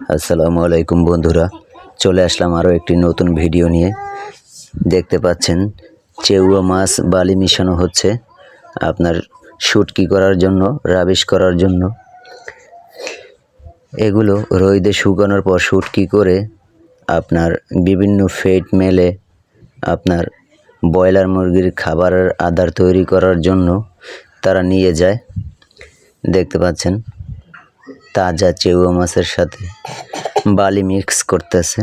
আসসালামু আলাইকুম বন্ধুরা, চলে আসলাম আরও একটি নতুন ভিডিও নিয়ে। দেখতে পাচ্ছেন, চেউয়া মাছ বালি মিশানো হচ্ছে। আপনার শুটকি করার জন্য, রাবিশ করার জন্য। এগুলো রোদে শুকানোর পর শুটকি করে আপনার বিভিন্ন ফেট মেলে আপনার ব্রয়লার মুরগির খাবারের আদার তৈরি করার জন্য তারা নিয়ে যায়। দেখতে পাচ্ছেন তাজা চেউয়া মাছের সাথে বালি মিক্স করতেছে।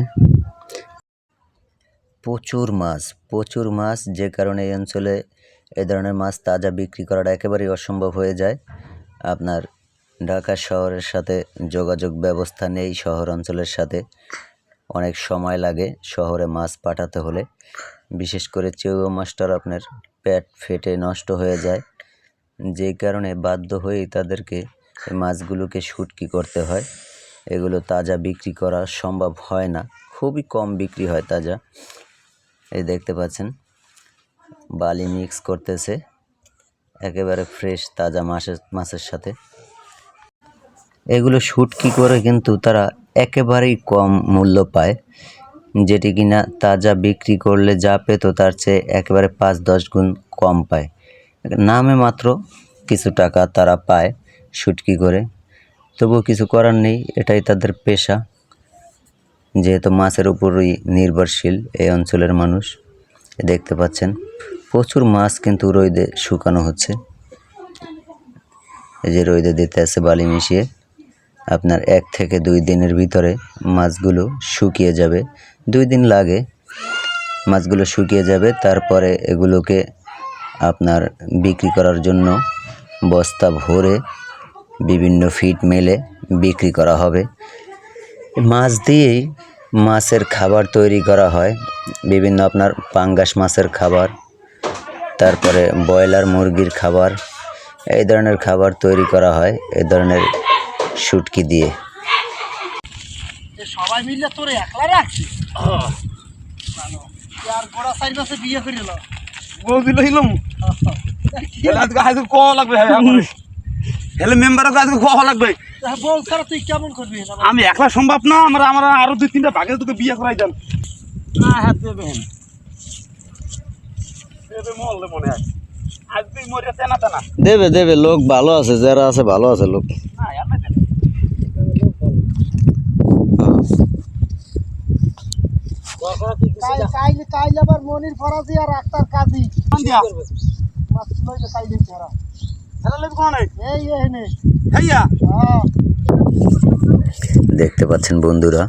প্রচুর মাছ প্রচুর মাছ, যে কারণে এই অঞ্চলে এ ধরনের মাছ তাজা বিক্রি করাটা একেবারেই অসম্ভব হয়ে যায়। আপনার ঢাকা শহরের সাথে যোগাযোগ ব্যবস্থা নেই, শহর অঞ্চলের সাথে অনেক সময় লাগে শহরে মাছ পাঠাতে হলে। বিশেষ করে চেউয়া মাছটার আপনার পেট ফেটে নষ্ট হয়ে যায়। যে কারণে বাধ্য হয়েই তাদেরকে এই মাছগুলোকে শুটকি করতে হয়। এগুলো তাজা বিক্রি করা সম্ভব হয় না। খুবই কম বিক্রি হয় তাজা। এই দেখতে পাচ্ছেন, বালি মিক্স করতেছে। একেবারে ফ্রেশ তাজা মাছের মাছের সাথে। এগুলো শুটকি করে কিন্তু তারা একেবারেই কম মূল্য পায়। যেটি কিনা তাজা বিক্রি করলে যা পেতো তার চেয়ে একেবারে পাঁচ দশ গুণ কম পায়। নামে মাত্র কিছু টাকা তারা পায়। শুটকি করে। তবুও কিছু করার নেই, এটাই তাদের পেশা। যেহেতু মাছের উপরই নির্ভরশীল এই অঞ্চলের মানুষ দেখতে পাচ্ছেন, প্রচুর মাছ কিন্তু রোদে শুকানো হচ্ছে। এই যে রোদে দিতে আছে বালি মিশিয়ে, আপনার এক থেকে দুই দিনের ভিতরে মাছগুলো শুকিয়ে যাবে। দুই দিন লাগে, মাছগুলো শুকিয়ে যাবে, তারপরে এগুলোকে আপনার বিক্রি করার জন্য বস্তা ভরে বিভিন্ন ফিট মেলে বিক্রি করা হবে। মাছ দিয়েই মাছের খাবার তৈরি করা হয়। বিভিন্ন আপনার পাঙ্গাস মাছের খাবার তারপরে ব্রয়লার মুরগির খাবার এই ধরনের খাবার তৈরি করা হয় এই ধরনের শুটকি দিয়ে। সবাই মিলে তোর একলা রাখছি আর গোড়া সাইড মাসে বিয়ে ক লাগবে। হেলে মেম্বারকে আজকে ক লাগবে। বউ ছাড়া তুই কেমন করবি? আমি একলা সম্ভব না আমরা আমরা আরও দুই তিনটা ভাগে তোকে বিয়ে করাই দেন। না দেবেন মনে হয়। আজ তুই মরে তেনা তেনা। দেবে দেবে লোক ভালো আছে যারা আছে ভালো আছে লোক। কাইলে কাইলে আবার মনির ফরাজি আর আক্তার কাজী। কাইলে দেখতে পাচ্ছেন বন্ধুরা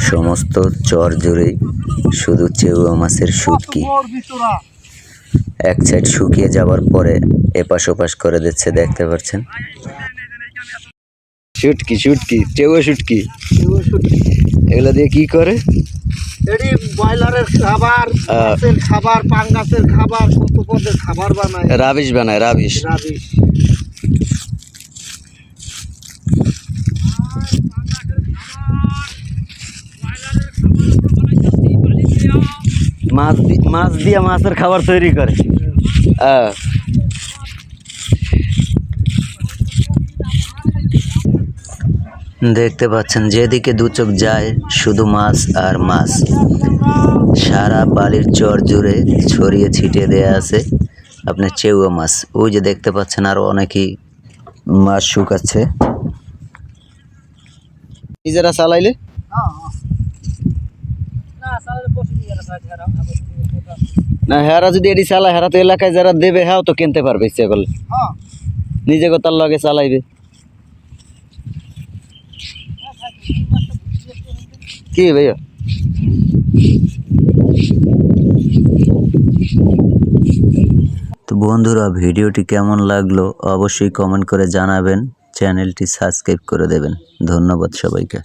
সমস্ত চর জুড়েই শুধু চেউয়া মাছের শুটকি তোরা এক সাইড শুকিয়ে যাওয়ার পরে এপাশ ওপাশ করে দিচ্ছে দেখতে পাচ্ছেন। শুটকি শুটকি চেউয়া শুটকি এগুলো দিয়ে কি করে? এটি ব্রয়লারের খাবার মাছের খাবার পাঙ্গাসের খাবার কত পদের খাবার বানায়। রাবিশ বানায় রাবিশ। রাবিশ। মাছ মাছ দিয়ে মাছের খাবার তৈরি করে। আহ। দেখতে পাচ্ছেন যেদিকে দু চোখ যায় শুধু মাছ আর মাছ। সারা বালির চর জুড়ে ছড়িয়ে ছিটিয়ে দেয়া আছে আপনার চেউয়া মাছ। ওই যে দেখতে পাচ্ছেন আরও অনেকেই মাছ শুকাচ্ছে। নিজেরা চালাইলে? হ্যাঁ হ্যাঁ হারা না হেরা যদি এটি চালায় হেরা তো এলাকায় যারা দেবে হ্যাঁ তো কিনতে পারবে ইচ্ছে করলে। হ্যাঁ। নিজে তার লগে চালাইবে। কি ভাইয়া? তো বন্ধুরা, ভিডিওটি কেমন লাগল অবশ্যই কমেন্ট করে জানাবেন। চ্যানেলটি সাবস্ক্রাইব করে দেবেন। ধন্যবাদ সবাইকে।